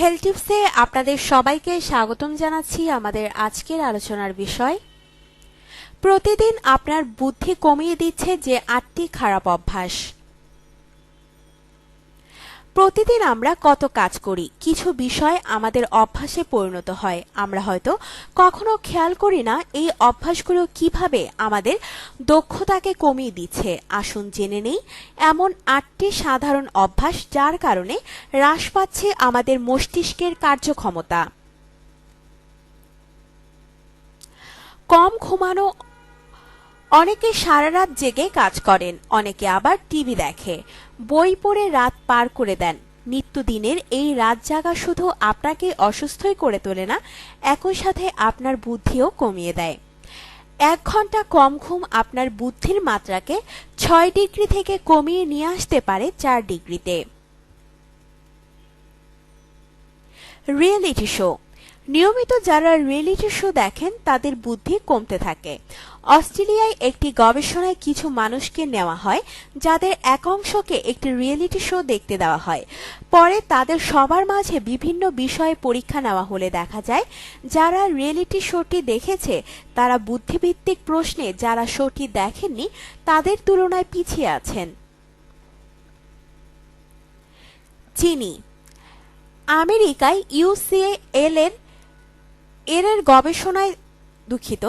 Health টিপসে আপনাদের সবাইকে স্বাগতম জানাচ্ছি আমাদের আজকের আলোচনার বিষয়। প্রতিদিন আপনার বুদ্ধি কমিয়ে দিচ্ছে যে আটটি খারাপ অভ্যাস। প্রতিদিন আমরা কত কাজ করি, কিছু বিষয় আমাদের অভ্যাসে পরিণত হয়। আমরা হয়তো কখনো খেয়াল করি না এই অভ্যাসগুলো কীভাবে আমাদের দক্ষতাকে কমিয়ে দিচ্ছে। আসুন জেনে নেই, এমন আটটি সাধারণ অভ্যাস যার কারণে হ্রাস পাচ্ছে আমাদের মস্তিষ্কের কার্যক্ষমতা। কম ঘুমানো অনেকে সারা রাত জেগে কাজ করেন, অনেকে আবার টিভি দেখে। বই পড়ে রাত পার করে দেন। নিত্যদিনের এই রাত জাগা শুধু আপনাকে অসুস্থই করে তোলে না, একই সাথে আপনার বুদ্ধিও কমিয়ে দেয়। এক ঘণ্টা কম ঘুম আপনার বুদ্ধির মাত্রাকে ছয় ডিগ্রি থেকে কমিয়ে নিয়ে আসতে পারে চার ডিগ্রিতে। রিয়েলিটি শো নিয়মিত যারা রিয়েলিটি শো দেখেন, তাদের বুদ্ধি কমতে থাকে। অস্ট্রেলিয়ায় একটি গবেষণায় কিছু মানুষকে নেওয়া হয়, যাদের এক অংশকে একটি রিয়েলিটি শো দেখতে দেওয়া হয়। পরে তাদের সবার মাঝে বিভিন্ন বিষয়ে পরীক্ষা নেওয়া হলে দেখা যায়, যারা রিয়েলিটি শোটি দেখেছে, তারা বুদ্ধিভিত্তিক প্রশ্নে যারা শোটি দেখেননি, তাদের তুলনায় পিছিয়ে আছেন। চিনি। আমেরিকায় ইউসিএল এর এর গবেষণায় দুঃখিত।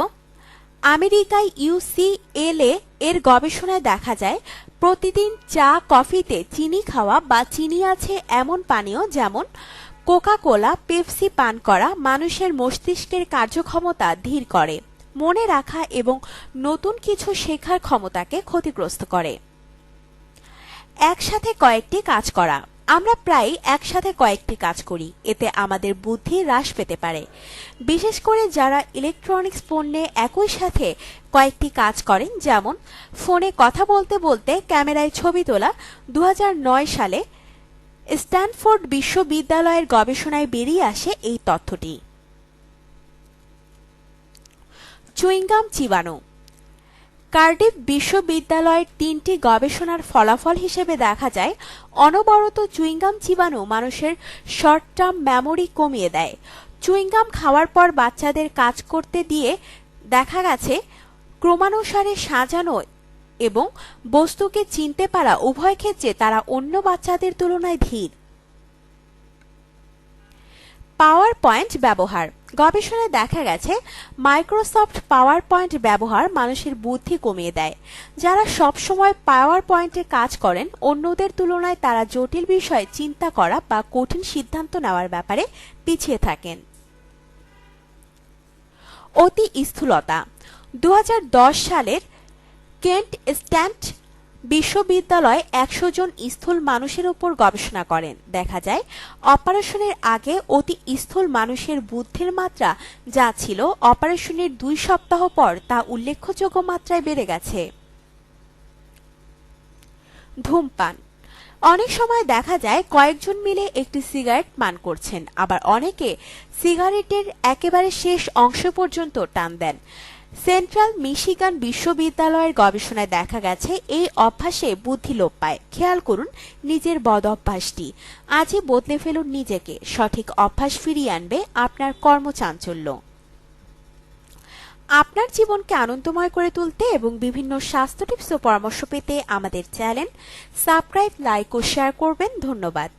আমেরিকায় ইউসিএলএ এর গবেষণায় দেখা যায়, প্রতিদিন চা, কফিতে চিনি খাওয়া বা চিনি আছে এমন পানীয় যেমন কোকা কোলা পেপসি পান করা মানুষের মস্তিষ্কের কার্যক্ষমতা ধীর করে, মনে রাখা এবং নতুন কিছু শেখার ক্ষমতাকে ক্ষতিগ্রস্ত করে। একসাথে কয়েকটি কাজ করা। আমরা প্রায় একসাথে কয়েকটি কাজ করি। এতে আমাদের বুদ্ধি হ্রাস পেতে পারে। বিশেষ করে যারা ইলেকট্রনিক্স পণ্যে একই সাথে কয়েকটি কাজ করেন, যেমন ফোনে কথা বলতে বলতে ক্যামেরায় ছবি তোলা দু হাজার নয় সালে স্ট্যানফোর্ড বিশ্ববিদ্যালয়ের গবেষণায় বেরিয়ে আসে এই তথ্যটি। চুইংগাম চিবানো কার্ডিফ বিশ্ববিদ্যালয়ের তিনটি গবেষণার ফলাফল হিসেবে দেখা যায়, অনবরত চুইংগাম চিবানো মানুষের শর্ট টার্ম মেমোরি কমিয়ে দেয়। চুইংগাম খাওয়ার পর বাচ্চাদের কাজ করতে দিয়ে দেখা গেছে, ক্রমানুসারে সাজানো এবং বস্তুকে চিনতে পারা উভয় ক্ষেত্রে তারা অন্য বাচ্চাদের তুলনায় ধীর। পাওয়ার পয়েন্ট ব্যবহার গবেষণায় দেখা গেছে মাইক্রোসফট পাওয়ার পয়েন্ট ব্যবহার মানুষের বুদ্ধি কমিয়ে দেয়। যারা সবসময় পাওয়ার পয়েন্টে কাজ করেন, অন্যদের তুলনায় তারা জটিল বিষয়ে চিন্তা করা বা কঠিন সিদ্ধান্ত নেওয়ার ব্যাপারে পিছিয়ে থাকেন। অতি স্থূলতা। দু হাজার দশ সালের কেন্ট স্ট্যান্ট বিশ্ববিদ্যালয় একশো জন স্থূল মানুষের উপর গবেষণা করেন। দেখা যায়, অপারেশনের আগে অতি স্থূল মানুষের বুদ্ধির মাত্রা যা ছিল অপারেশনের দুই সপ্তাহ পর তা উল্লেখযোগ্য মাত্রায় বেড়ে গেছে। ধূমপান। অনেক সময় দেখা যায় কয়েকজন মিলে একটি সিগারেট পান করছেন, আবার অনেকে সিগারেটের একেবারে শেষ অংশ পর্যন্ত টান দেন। সেন্ট্রাল মিশিগান বিশ্ববিদ্যালয়ের গবেষণায় দেখা গেছে, এই অভ্যাসে বুদ্ধি লোপ পায়। খেয়াল করুন, নিজের বদ অভ্যাসটি আজই বদলে ফেলুন নিজেকে। সঠিক অভ্যাস ফিরিয়ে আনবে আপনার কর্মচাঞ্চল্য। আপনার জীবনকে আনন্দময় করে তুলতে এবং বিভিন্ন স্বাস্থ্য টিপস ও পরামর্শ পেতে আমাদের চ্যানেল সাবস্ক্রাইব, লাইক ও শেয়ার করবেন। ধন্যবাদ।